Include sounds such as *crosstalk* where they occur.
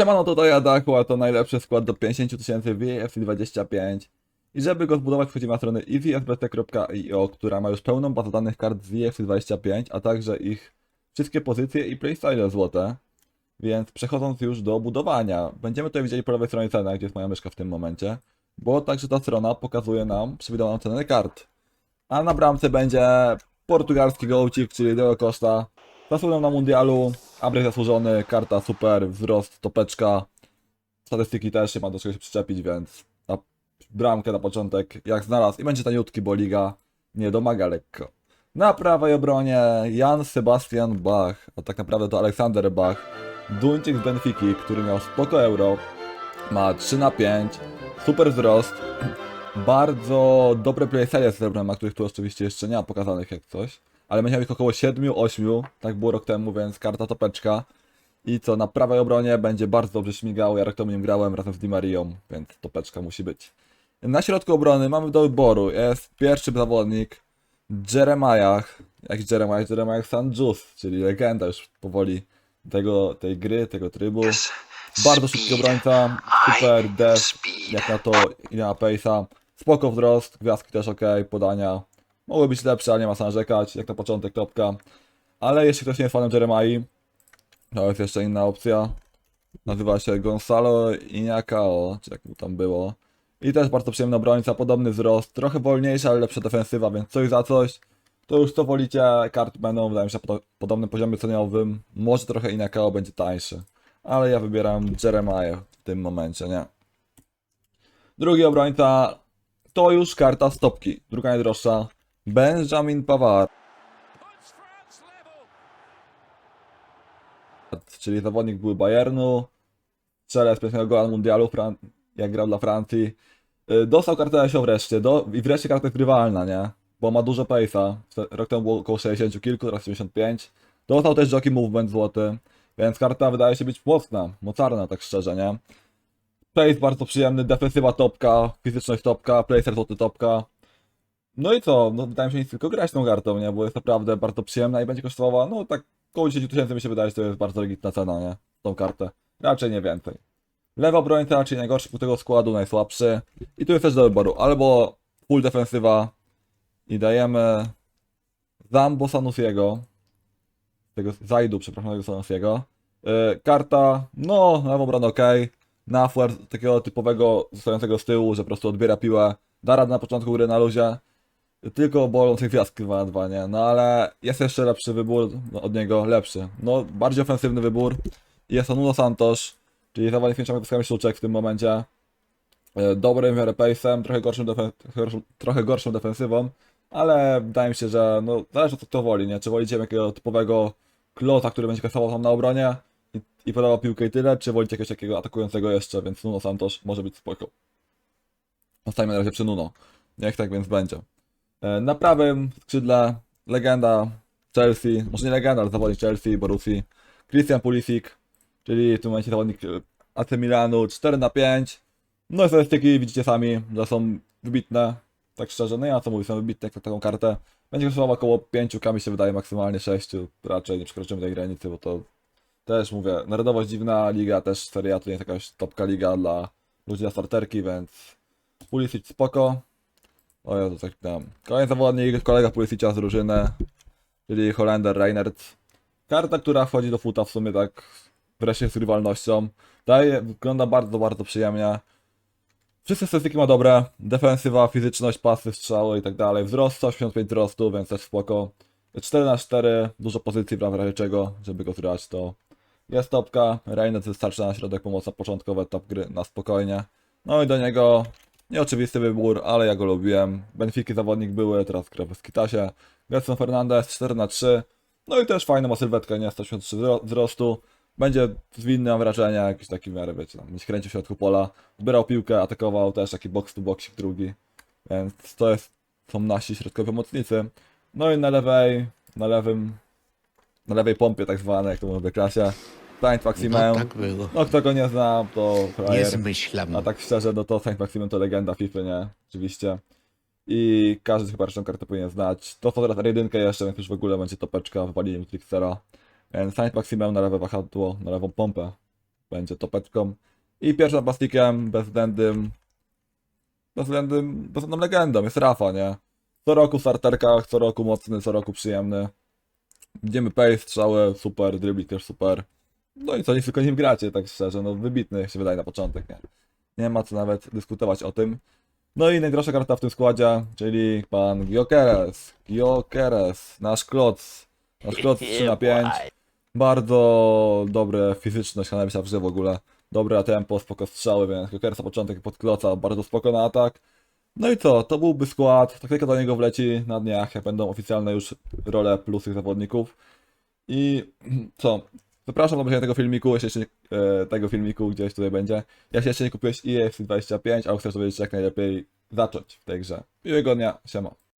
Siemano, tutaj Adaku, a to najlepszy skład do 50 tysięcy WFC 25. I żeby go zbudować wchodzimy na stronę easysbt.io, która ma już pełną bazę danych kart z WFC 25, a także ich wszystkie pozycje i playstyle złote. Więc przechodząc już do budowania, będziemy tutaj widzieli po lewej stronie cenę, gdzie jest moja myszka w tym momencie, bo także ta strona pokazuje nam przewidzianą cenę kart. A na bramce będzie portugalski gołcik, czyli Diego Costa, zasłużony na mundialu, Abry zasłużony, karta super, wzrost, topeczka, statystyki też się ma do czego się przyczepić, więc na bramkę na początek jak znalazł i będzie taniutki, bo liga nie domaga lekko. Na prawej obronie Jan Sebastian Bach, a tak naprawdę to Aleksander Bach, Duńczyk z Benfiki, który miał spoko euro, ma 3 na 5, super wzrost, *clears throat* bardzo dobre playstyle z srebrem, a których tu oczywiście jeszcze nie ma pokazanych jak coś, ale będzie miał ich około 7-8, tak było rok temu, więc karta topeczka. I co, na prawej obronie będzie bardzo dobrze śmigał, ja rok temu nim grałem razem z Di Marią, więc topeczka musi być. Na środku obrony mamy do wyboru, jest pierwszy zawodnik, Jeremiah, jak Jeremiah, Jeremiah Sanjus, czyli legenda już powoli tego, tej gry, tego trybu. Bardzo szybki obrońca, super def, jak na to ile pace'a. Spoko wzrost, gwiazdki też ok, podania. Mogły być lepsze, ale nie ma co narzekać, jak na początek topka. Ale jeśli ktoś nie jest fanem Jeremai, to jest jeszcze inna opcja. Nazywa się Gonzalo Iñakao, czy jak mu tam było. I też bardzo przyjemny obrońca, podobny wzrost, trochę wolniejsza, ale lepsza defensywa, więc coś za coś. To już co wolicie, karty będą, wydaje mi się, na podo- podobnym poziomie cenowym. Może trochę Iñakao będzie tańszy. Ale ja wybieram Jeremiah w tym momencie, nie? Drugi obrońca to już karta stopki. Druga najdroższa. Benjamin Pavard. Czyli zawodnik były Bayernu. Strzelec pierwszego gola mundialu, jak grał dla Francji. Y, Dostał kartę się wreszcie. Do... I wreszcie karta jest grywalna, nie? Bo ma dużo pace'a. Rok temu było około 60 kilku, teraz 75. Dostał też Jockey Movement złoty. Więc karta wydaje się być mocna, mocarna, tak szczerze, nie? Pace bardzo przyjemny, defensywa topka, fizyczność topka, placer złoty topka. No i co? No wydaje mi się nic tylko grać tą kartą, nie? Bo jest naprawdę bardzo przyjemna i będzie kosztowała, no tak około 10 tysięcy mi się wydaje, że to jest bardzo legitna cena, nie? Tą kartę. Raczej nie więcej. Lewa obrońca, czyli najgorszy pół tego składu, najsłabszy. I tu jest też do wyboru. Albo full defensywa i dajemy Zambo Sanusiego. Tego Zajdu, przepraszam, tego Sanusiego. Yy, karta, no, lewą obronę ok. Na fuer takiego typowego zostającego z tyłu, że po prostu odbiera piłę. Da radę na początku gry na luzie. Tylko bolą tych gwiazdki 2 na 2, nie? No ale jest jeszcze lepszy wybór no, od niego, lepszy. No, bardziej ofensywny wybór. Jest Nuno Santos, czyli zawodnik pięcioma gwiazdkami sztuczek w tym momencie. E, Dobrym miarę pace'em, trochę trochę gorszą defensywą, ale wydaje mi się, że no, zależy od kto woli, nie? Czy wolicie takiego typowego klota, który będzie kasował tam na obronie i, i podawał piłkę i tyle, czy wolicie jakiegoś takiego atakującego jeszcze, więc Nuno Santos może być spoko. Zostańmy na razie przy Nuno. Niech tak więc będzie. E, Na prawym skrzydle legenda Chelsea, może nie legenda, ale zawodnik Chelsea, Borussii, Christian Pulisic, czyli w tym momencie zawodnik e, AC Milanu 4 na 5. No i statystyki widzicie sami, że są wybitne, tak szczerze, no ja co mówię, są wybitne jak taką kartę. Będzie kosztowało około 5 mi się wydaje, maksymalnie 6, raczej nie przekroczymy tej granicy, bo to też mówię, narodowość dziwna, liga też Serie A to nie jest jakaś topka liga dla ludzi na starterki, więc Pulisic spoko. O to tak tam. Kolejny zawodnik, kolega Pulisic'a z drużyny, czyli Holender Reinert. Karta, która wchodzi do futa w sumie tak wreszcie z rywalnością. Daje, wygląda bardzo, bardzo przyjemnie. Wszystkie statystyki ma dobre. Defensywa, fizyczność, pasy, strzały i tak dalej. Wzrost 185 wzrostu, więc też spoko. 4 na 4 dużo pozycji w razie czego, żeby go zgrać to jest topka. Reinert wystarczy na środek pomocy początkowe top gry na spokojnie. No i do niego nieoczywisty wybór, ale ja go lubiłem. Benfiki zawodnik były, teraz gra w Skitasie. Gerson Fernandez 4 na 3 No i też fajna ma sylwetkę, nie? 183 wzro- wzrostu. Będzie zwinny, mam wrażenie, jakiś taki miarę, wiecie, tam, gdzieś kręcił w środku pola. Zbierał piłkę, atakował też taki box to boxik drugi. Więc to jest, są nasi środkowi pomocnicy. No i na lewej, na lewym, na lewej pompie tak zwane, jak to mówię w klasie. Saint No, Maximem. tak było. No kto go nie zna, to Nie frajer. zmyślam. A tak szczerze, no to Saint Maximum to legenda FIFA, nie? Oczywiście. I każdy chyba resztą kartę powinien znać. To co teraz R1 jeszcze, więc już w ogóle będzie topeczka, wywalili mi Trickstera. Saint Maximum na lewe wahadło, na lewą pompę. będzie topeczką. I pierwszym napastnikiem, bezwzględnym, bezwzględnym, bezwzględną legendą jest Rafa, nie? Co roku w starterkach, co roku mocny, co roku przyjemny. Widzimy pace, strzały, super, dribbling też super. No i co, nic tylko nim gracie, tak szczerze, no wybitny jak się wydaje na początek, nie? Nie ma co nawet dyskutować o tym. No i najdroższa karta w tym składzie, czyli pan Giokeres. Giokeres, nasz kloc. Nasz kloc 3 na 5. Bardzo dobre fizyczność Hanebisa w grze w ogóle. Dobre tempo, spoko strzały, więc Giokeresa początek pod kloca, bardzo spoko na atak. No i co, to byłby skład, taktyka do niego wleci na dniach, jak będą oficjalne już role plus tych zawodników. I *clears throat* co, zapraszam do obejrzenia tego filmiku, jeśli jeszcze nie, e, tego filmiku gdzieś tutaj będzie. Jeśli jeszcze nie kupiłeś EFC 25, a chcesz dowiedzieć się jak najlepiej zacząć w tej grze. Miłego dnia, siema.